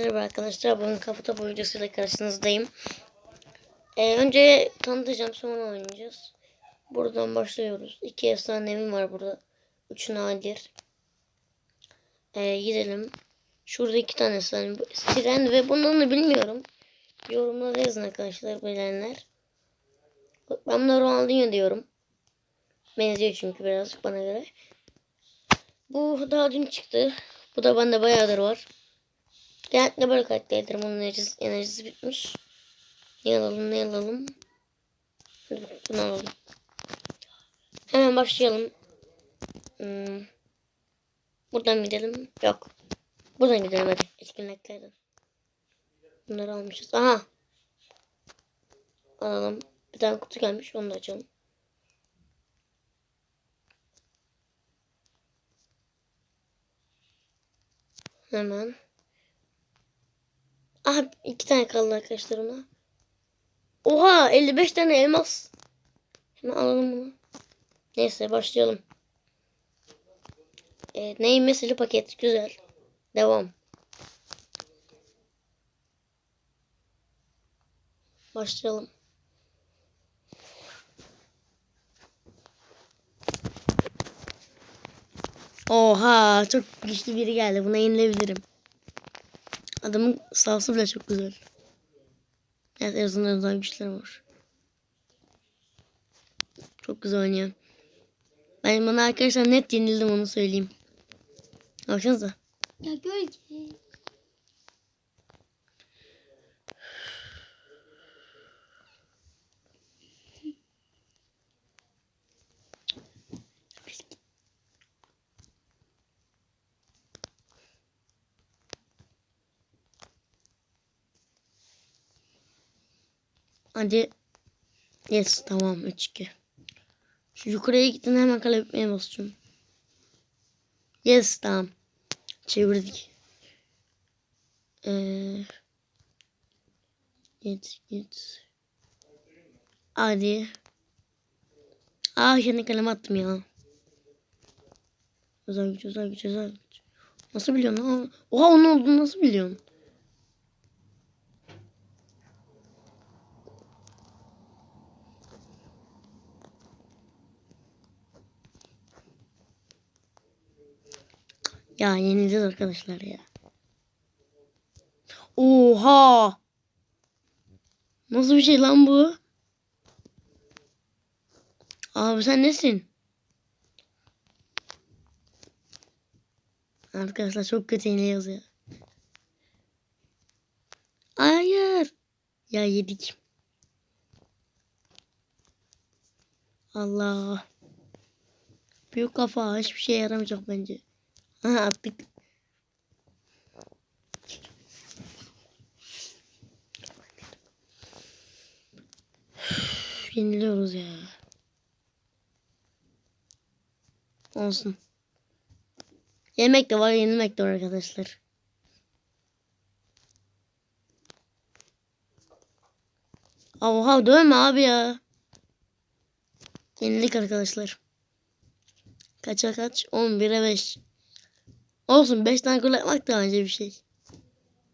Merhaba arkadaşlar. Bugün kafa topu videosuyla karşınızdayım. Ee, önce tanıtacağım sonra oynayacağız. Buradan başlıyoruz. İki efsanevim var burada. Üç nadir. Ee, gidelim. Şurada iki tane efsane. Siren ve bundan da bilmiyorum. Yorumlara yazın arkadaşlar bilenler. Ben buna Ronaldinho diyorum. Benziyor çünkü biraz bana göre. Bu daha dün çıktı. Bu da bende bayağıdır var. Genellikle böyle karakterlerim. Onun enerjisi, enerjisi bitmiş. Ne alalım ne alalım. Hadi bunu alalım. Hemen başlayalım. Hmm. Buradan gidelim. Yok. Buradan gidelim hadi. Etkinliklerden. Bunları almışız. Aha. Alalım. Bir tane kutu gelmiş. Onu da açalım. Hemen. Aha iki tane kaldı arkadaşlar ona. Oha 55 tane elmas. Hemen alalım bunu. Neyse başlayalım. Evet, neyin mesele paket güzel. Devam. Başlayalım. Oha çok güçlü biri geldi. Buna yenilebilirim. Adamın sahası bile çok güzel. Evet en azından özel güçler var. Çok güzel oynuyor. Ben bana arkadaşlar net yenildim onu söyleyeyim. Baksanıza. Ya gölge. Hadi. Yes tamam 3-2. Şu yukarıya gittin hemen kale bitmeye basacağım. Yes tamam. Çevirdik. Ee, git git. Hadi. Aa kendi kaleme attım ya. Özel güç özel güç özel güç. Nasıl biliyorsun? Oha onun olduğunu nasıl biliyorsun? Ya yenileceğiz arkadaşlar ya. Oha! Nasıl bir şey lan bu? Abi sen nesin? Arkadaşlar çok kötü yeniliyoruz ya. Hayır. Ya yedik. Allah. Büyük kafa hiçbir şey yaramayacak bence. Aha Yeniliyoruz ya. Olsun. Yemek de var, yenilmek de var arkadaşlar. Oha dövme abi ya. Yenildik arkadaşlar. Kaça kaç? 11'e 5. Olsun 5 tane gol atmak da önce bir şey.